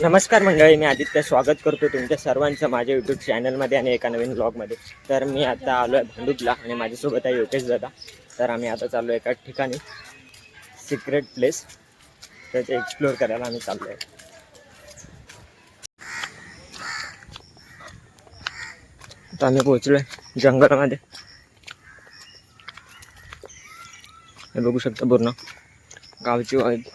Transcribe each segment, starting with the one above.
नमस्कार मंडळी मी आदित्य. स्वागत करतो तुमच्या सर्वांचं माझ्या यूट्यूब चॅनलमध्ये आणि एका नवीन ब्लॉगमध्ये तर मी आता आलो आहे भांडुपला आणि माझ्यासोबत आहे योगेश दादा. तर आम्ही आता चाललो एका ठिकाणी सिक्रेट प्लेस तर ते एक्सप्लोअर करायला आम्ही चाललो आहे. आता आम्ही पोहोचलो आहे जंगलामध्ये. हे बघू शकता पूर्ण गावची वाईट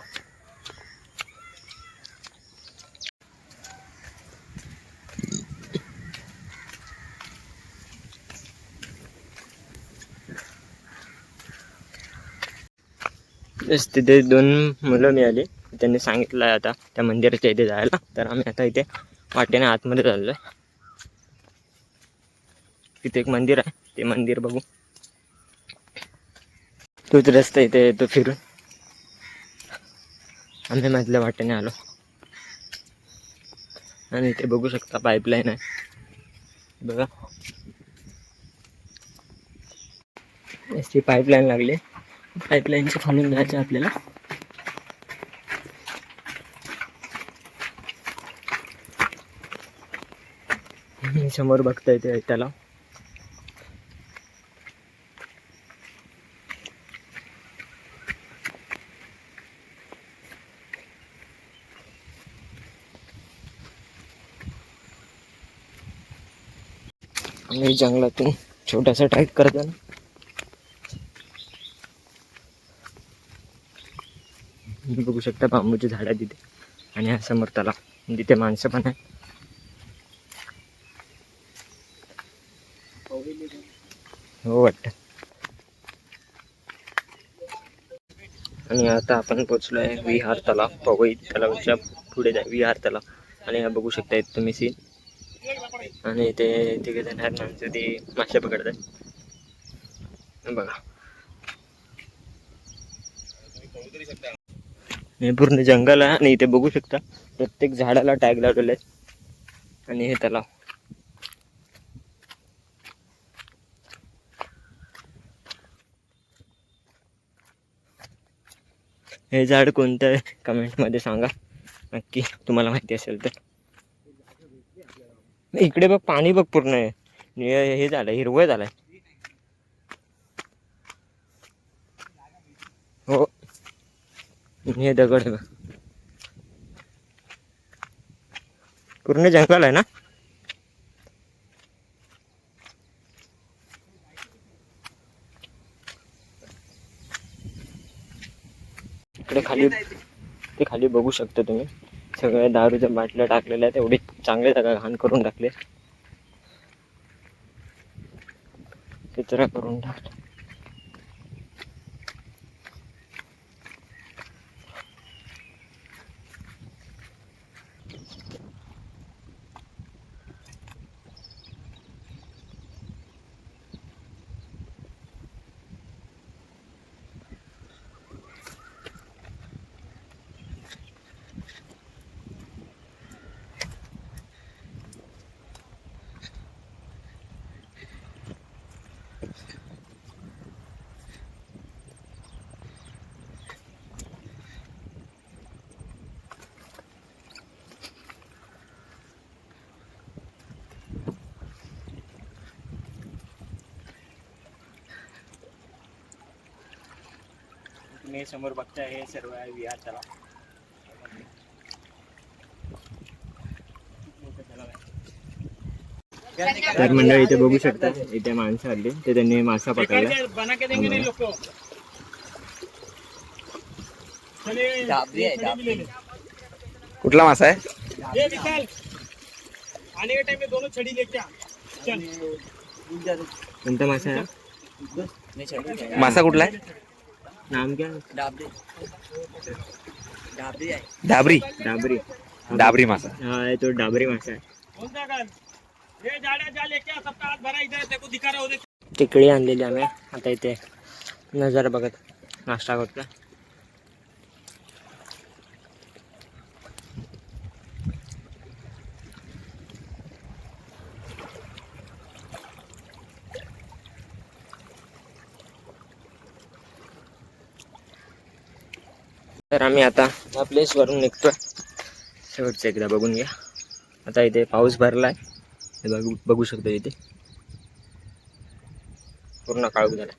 तेच तिथे दोन मुलं मिळाली. त्यांनी सांगितलं आहे आता त्या मंदिराच्या इथे जायला. तर आम्ही आता इथे वाटेने आतमध्ये चाललो आहे तिथे एक मंदिर आहे. ते मंदिर बघू. तोच रस्ता इथे येतो फिरून. आम्ही मधल्या वाटेने आलो. आणि इथे बघू शकता पाईपलाईन आहे. बघा. ती पाईपलाईन लागली. पाईपलाईनच्या खालून जायचं आपल्याला. समोर बघता येते त्याला. आणि जंगलातून छोटासा ट्रॅक करताना तुम्ही बघू शकता बांबूची झाड आहे तिथे. आणि हा समोर तलाव. तिथे माणसं पण आहे हो वाटतं. आणि आता आपण पोचलो आहे विहार तलाव. पवई तलावच्या पुढे जाय विहार तलाव. आणि हा बघू शकता तुम्ही सीन आणि ते तिकडे जाणार माणसं ते मासे पकडतात. बघा. हे पूर्ण जंगल आहे आणि इथे बघू शकता प्रत्येक झाडाला टॅग लावलेले आणि हे तलाव. हे झाड कोणतं आहे? कमेंटमध्ये सांगा. नक्की तुम्हाला माहिती असेल तर. इकडे बघ पाणी बघ पूर्ण. आहे निळं हे झालं हिरवं झालं. आहे हे दगड आहे पूर्ण जंगल आहे ना? इकडे खाली ते खाली बघू शकता तुम्ही. सगळ्या दारूच्या बाटल्या टाकलेल्या आहेत. एवढी चांगले जागा घाण करून टाकले. कचरा करून टाकला. तुम्ही समोर बघताय हे सर्व आहे विहार तलाव. तर मंडळी इथे बघू शकता इथे माणसं आली ते त्यांनी मासा पकडला। कुठला मासा आहे? ये विशाल आने के टाइम में दोनों छड़ी लेके आ चल. कोणता मासा आहे? मासा कुठला आहे? नाम क्या डाबरी। डाबरी डाबरी। मासा। हा आहे तो डाबरी मासा आहे कौन सा गन ये जाड़े जा लेके आ सबका हाथ भरा इधर तेरे को दिखा रहा उधर। टिकडी आणलेली आम्ही. आता इथे नजारा बघत नाश्ता करतो तर आम्ही आता या प्लेसवरून निघतोय. शेवटचं एकदा बघून घ्या. आता इथे पाऊस भरला आहे बघू बघू शकतो इथे. पूर्ण काळू झाला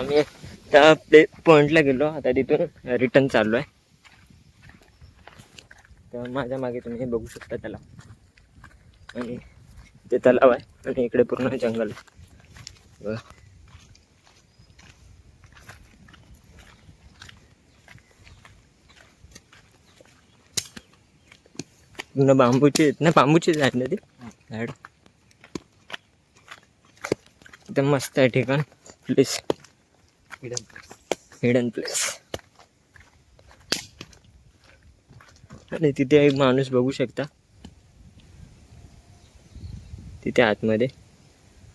आम्ही त्या प्ले पॉईंटला गेलो. आता तिथून रिटर्न चाललो आहे. तर माझ्या मागे तुम्ही बघू शकता त्याला. आणि ते तलाव आहे आणि इकडे पूर्ण जंगल आहे. पूर्ण बांबूची आहेत ना बांबूची झाड ना ती? झाड. एकदम मस्त आहे ठिकाण. प्लीज हिडन प्लेस आणि तिथे एक माणूस बघू शकता. तिथे आतमध्ये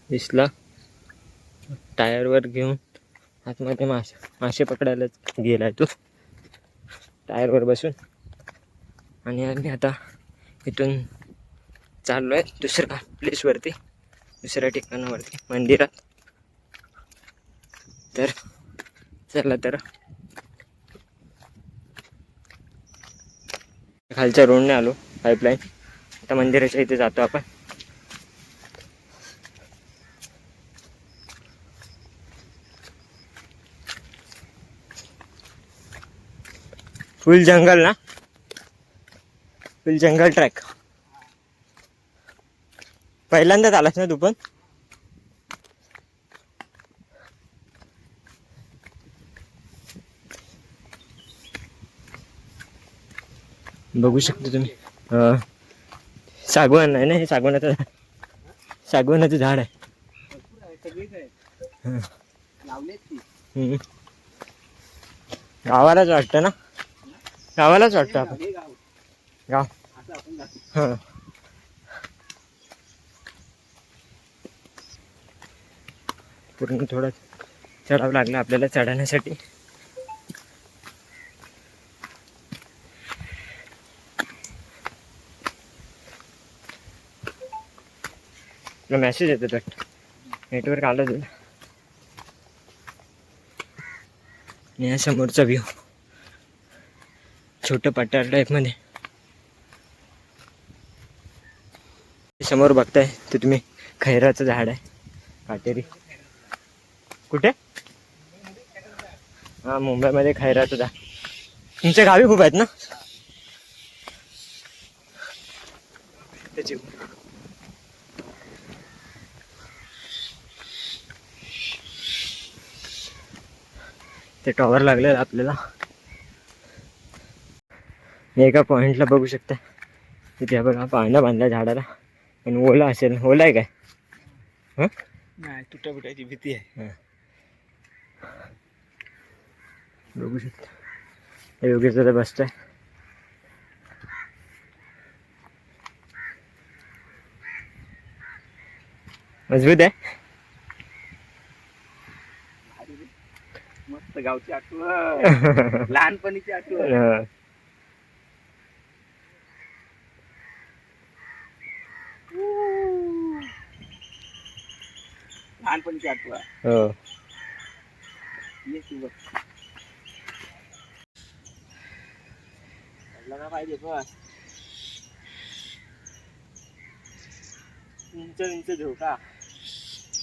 दिसला. टायरवर घेऊन आतमध्ये मासे मासे पकडायला गेलाय तो. टायरवर बसून. आणि आम्ही आता इथून चाललो आहे दुसऱ्या प्लेसवरती दुसऱ्या ठिकाणावरती मंदिरात. तर चला तर. खालच्या रोडने आलो पाईपलाईन आता मंदिराच्या इथे जातो आपण. फुल जंगल ना? फुल जंगल ट्रॅक पहिल्यांदाच आलास ना तू पण? बघू शकता तुम्ही. सागवान आहे ना हे सागवानाचं? झाड सागवानाचं झाड आहे. गावालाच वाटतं ना? गावालाच वाटतं आपण. गाव. पूर्ण थोडं चढावं लागलं आपल्याला चढण्यासाठी. तुला मेसेज येतो तर नेटवर्क आलं तुला. आणि या समोरचा व्ह्यू छोटं पठार टाईपमध्ये समोर बघताय ते तुम्ही खैराचं झाड आहे. काटेरी. कुठे? हा मुंबईमध्ये खैराचं झाड. तुमच्या गावी खूप आहेत ना? ते टॉवर लागलेलं आपल्याला. मी एका पॉईंटला बघू शकता. तिथे बघा पाळणा बांधला झाडाला. आणि ओला असेल. ओला आहे काय? हं? नाही तुटा भीती आहे. बघू शकता. हे योगेश दादा बसतोय. मजबूत आहे? गावची आठवण. लहानपणीची आठवण. लहानपणीची आठवण. हो. पाहिजे बस उंच उंच झोका.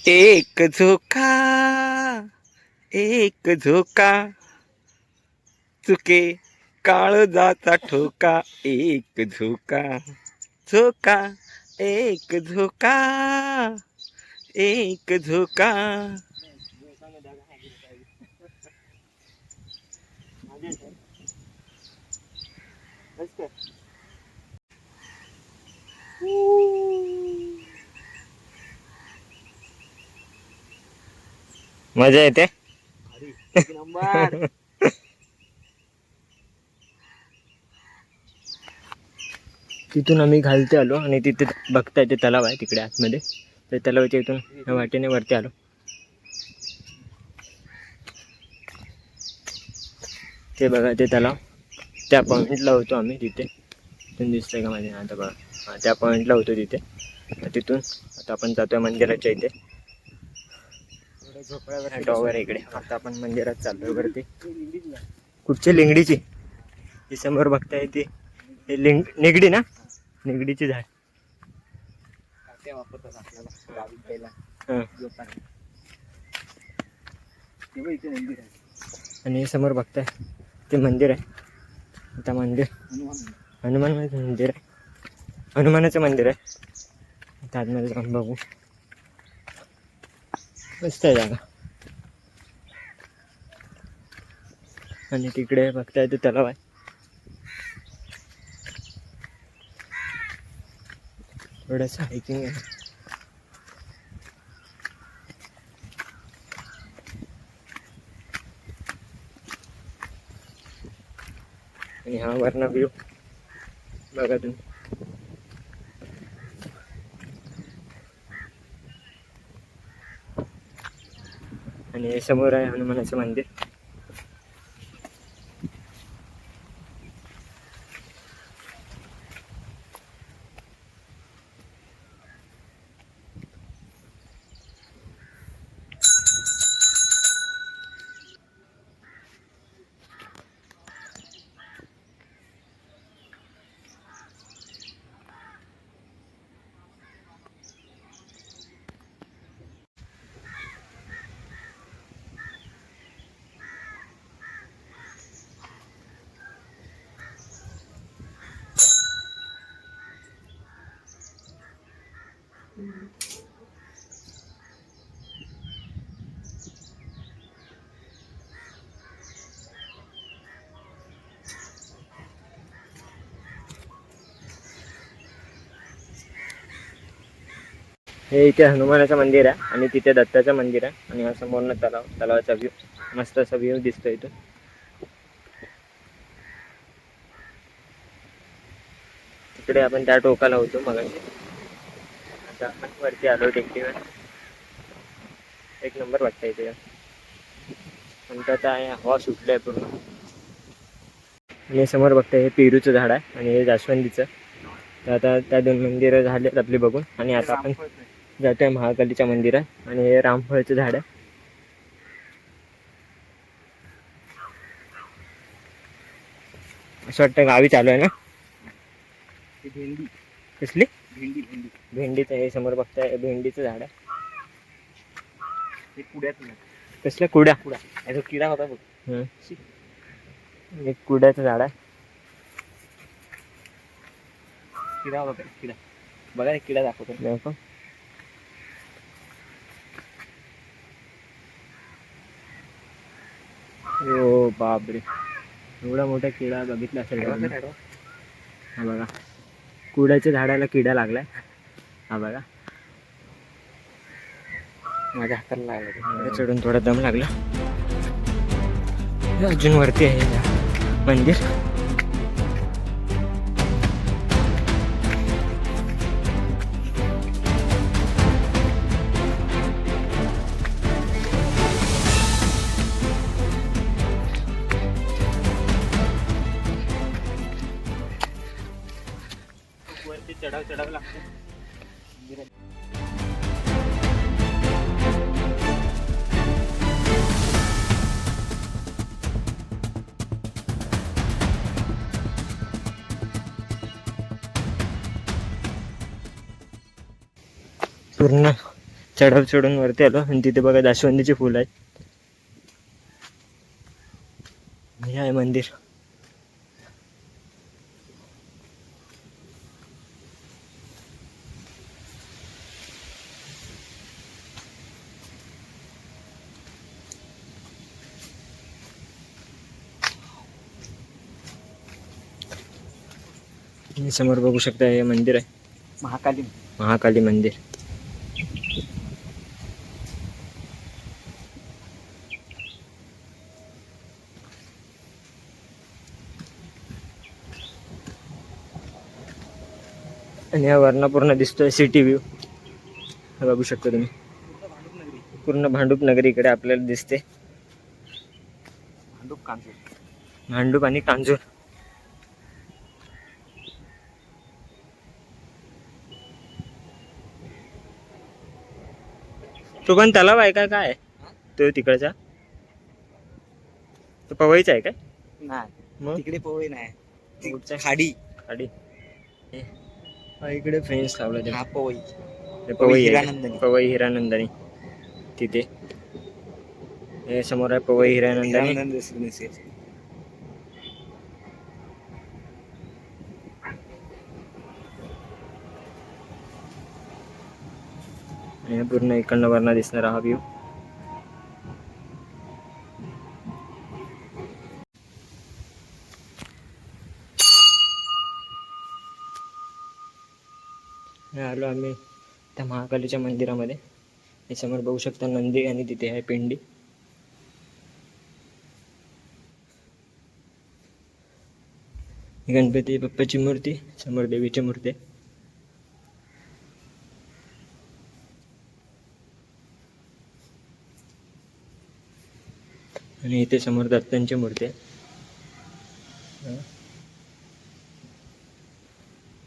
एक झोका. एक झोका. चुके काळजाचा ठोका. एक झोका. झोका. एक झोका. एक झोका. मजा येते? तिथून आम्ही घालते आलो आणि तिथे बघताय ते तलाव आहे तिकडे आतमध्ये. तर तलावाच्या इथून वाटेने वरती आलो. ते बघा ते तलाव. त्या पॉईंटला होतो आम्ही तिथे. तिथून दिसतंय का माझे आता बघा. त्या पॉईंटला होतो तिथे. तिथून आता आपण जातोय मंदिराच्या इथे. टॉवर इकडे. आता आपण मंदिरात चाललोय वरती. कुठची लिंगडीची? ती समोर बघताय ती. हे लिंग निगडी ना? निगडीची झाड. वापरतात आपल्याला. गावी पहिला हां. जोपाने तेव्हा इथे मंदिर आहे. आणि हे समोर बघताय ते मंदिर आहे. आता मंदिर. हनुमान हनुमान मंदिर आहे. हनुमानाचं मंदिर आहे. आता आतमध्ये जाऊन बघू. मस्त आहे जागा. आणि तिकडे बघताय ते तलाव आहे. थोडंसं हायकिंग आहे. आणि हा वर्ण व्ह्यू बघा तुम्ही. आणि हे समोर आहे हे इथे हनुमानाचं मंदिर आहे आणि तिथे दत्ताचं मंदिर आहे. आणि हा समोरनं तलाव तलावाचा व्ह्यू मस्त असा व्ह्यू दिसतो इथं. तिकडे आपण त्या टोकाला होतो मग आता आपण वरती आलो टेकडीवर एक नंबर वाटतं इथे. नंतर आता आहे हवा सुटली पूर्ण. आणि समोर बघतोय हे पेरूचं झाड आहे आणि हे जास्वंदीचं. तर आता त्या दोन मंदिरं झालेत आपली बघून. आणि आता आपण जातोय महाकालीच्या मंदिरात आणि हे रामफळचं झाड आहे. असं वाटतं गावी चालू आहे ना? भेंडी. कसली? भेंडी भेंडी. भेंडीचं हे समोर बघताय भेंडीचं झाड आहे. नाही कसल्या कुड्या? कुडा. याचा किडा होता बघ. हं. एक कुड्याचं झाड आहे. किडा होता किडा. बघा किडा दाखवतो ओ बापरे. एवढा मोठा किडा बघितला असेल? हा बघा. कुड्याच्या झाडाला किडा लागलाय. हा बघा. माझ्या हाताला लागला चढून थोडा दम लागला. हे अजून वरती आहे हे मंदिर. चढाव चढून वरती आलो. आणि तिथे बघा जास्वंदीचे फुल आहेत. हे आहे मंदिर. समोर बघू शकता हे मंदिर आहे. महाकाली. महाकाली मंदिर. आणि या वरनं पूर्ण दिसतोय सिटी व्ह्यू बघू शकता तुम्ही. पूर्ण भांडूप नगरी इकडे आपल्याला दिसते. भांडूप कांजूर. भांडूप आणि कांजूर. तो पण तलाव आहे का? काय तो तिकडचा? तो पवईचा आहे काय? नाही. तिकडे पोहे नाही? खाडी. खाडी. इकडे फ्रेंड्स लावलं हा पवई आहे. हिरानंदानी. पवई हिरानंदानी तिथे हे समोर आहे पवई हिरानंदानी हिरानंद रेसिडेन्सी. आणि पूर्ण इकडनं वरनं दिसणारा हा व्ह्यू आलो आम्ही त्या महाकालीच्या मंदिरामध्ये. हे समोर बघू शकता नंदी आणि तिथे आहे पिंडी. गणपती बाप्पाची मूर्ती समोर देवीची मूर्ती आणि इथे समोर दत्तांची मूर्ती आहे.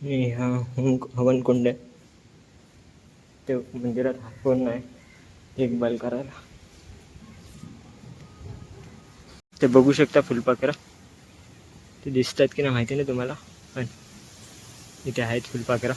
आणि होम हवन कुंड आहे ते मंदिरात हा नाही एक करायला. ते बघू शकता फुलपाखरं. ते दिसतात की नाही माहिती नाही तुम्हाला पण इथे आहेत फुलपाखरं.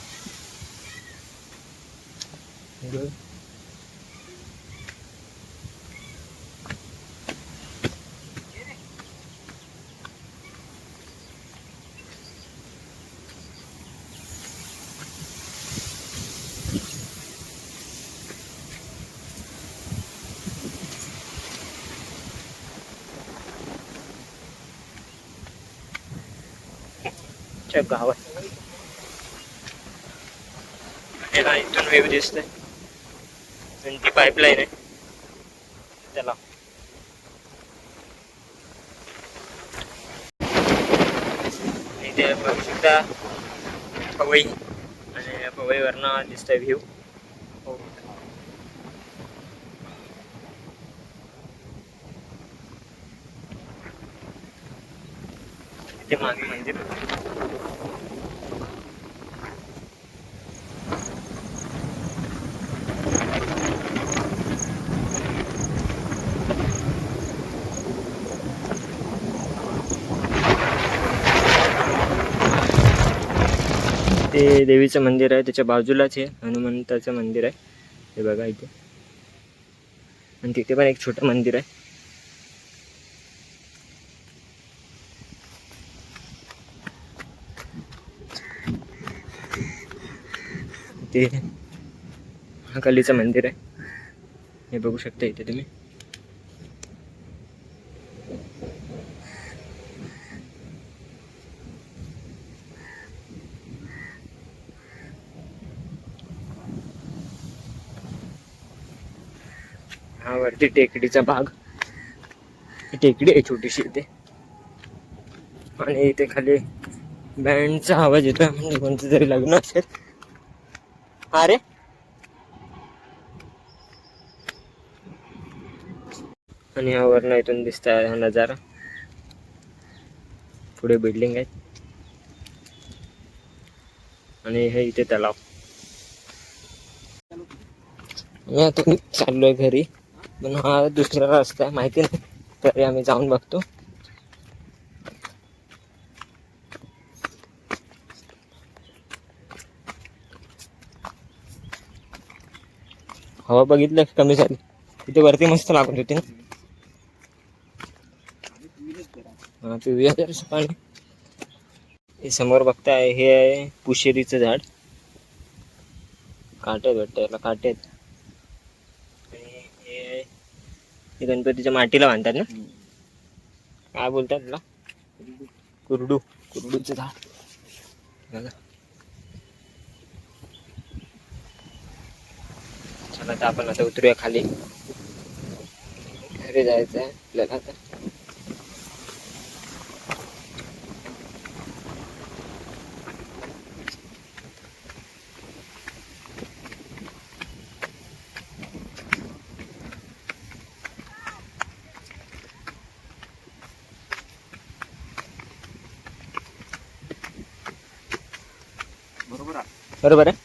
बघ. च्या गावात याला इथून वेव दिसतंय आणि ती पाईपलाईन आहे त्याला इथे बघू शकता पवई आणि या ते देवीचं मंदिर आहे त्याच्या बाजूलाच आहे हनुमंताचं मंदिर आहे. हे बघा इथे. आणि तिथे पण एक छोटं मंदिर आहे. ते महाकालीचं मंदिर आहे. हे बघू शकता इथे तुम्ही हा वरती टेकडीचा भाग. ही टेकडी आहे छोटीशी इथे. आणि इथे खाली बँडचा आवाज येतोय म्हणजे कोणतं तरी लग्न असेल. अरे आणि हा वर्ण इथून दिसत आहे हा नजारा. पुढे बिल्डिंग आहेत आणि हे इथे तलाव. मी आता चाललोय घरी. पण हा दुसरा रस्ता आहे माहिती नाही. तरी आम्ही जाऊन बघतो. हवा बघितलं कमी झाली? तिथे वरती मस्त लागून होती ना. हा पिवळ्या पाणी हे समोर बघताय हे आहे पुशेरीचं झाड. काटे आहेत याला काटे आहेत आणि हे हे गणपतीच्या माटीला बांधतात ना? काय बोलतात त्याला कुरडू. कुरडूचं झाड. चला आता आपण आता उतरूया खाली. घरी जायचं आहे आपल्याला आता. बरोबर आहे?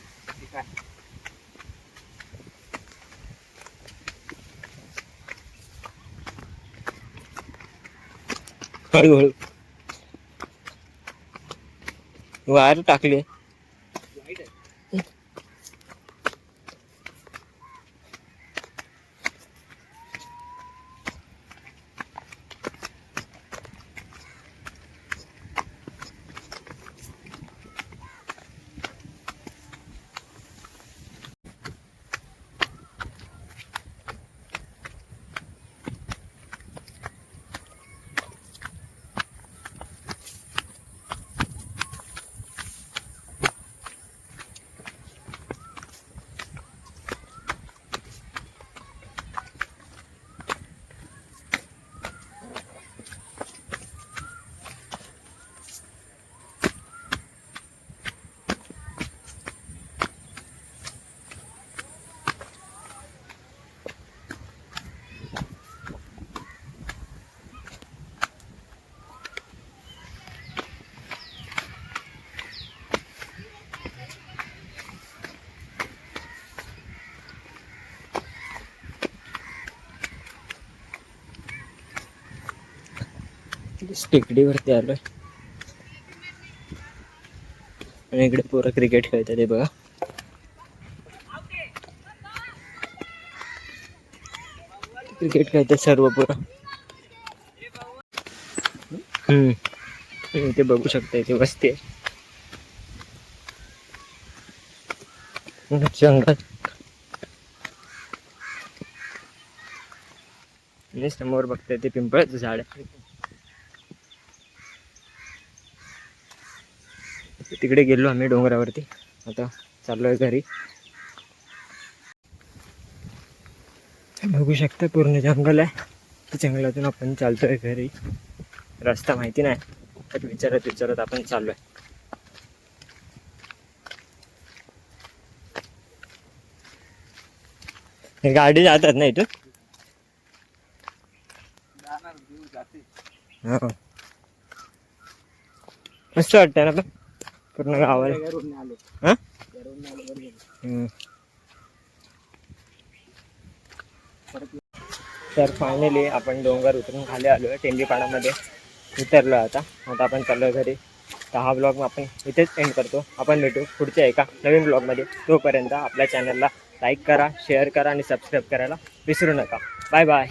हळूहळू. वायर टाकली. टेकडीवरती आलोय. आणि इकडे पोरं क्रिकेट खेळतात ते बघा. क्रिकेट खेळतात सर्व पोरं. हम्म. इथे बघू शकता इथे वस्ती आहे. जंगल. समोर बघताय ते पिंपळाचं झाड आहे. तिकडे गेलो आम्ही डोंगरावरती. आता चाललोय घरी. बघू शकता पूर्ण जंगल आहे. त्या जंगलातून आपण चालतोय घरी. रस्ता माहिती नाही तर विचारत विचारत आपण चाललोय. आहे गाडी जातात ना इथून? हो. मस्त वाटतंय ना पण? पूर्ण गावाला. तर फायनली आपण डोंगर उतरून खाली आलो आहे टेंबीपाडामध्ये उतरलो आता. आता आपण चाललो घरी. तर हा ब्लॉग आपण इथेच एंड करतो. आपण भेटू पुढच्या एका नवीन ब्लॉगमध्ये तोपर्यंत आपल्या चॅनलला लाईक करा शेअर करा आणि सबस्क्राईब करायला विसरू नका. Bye bye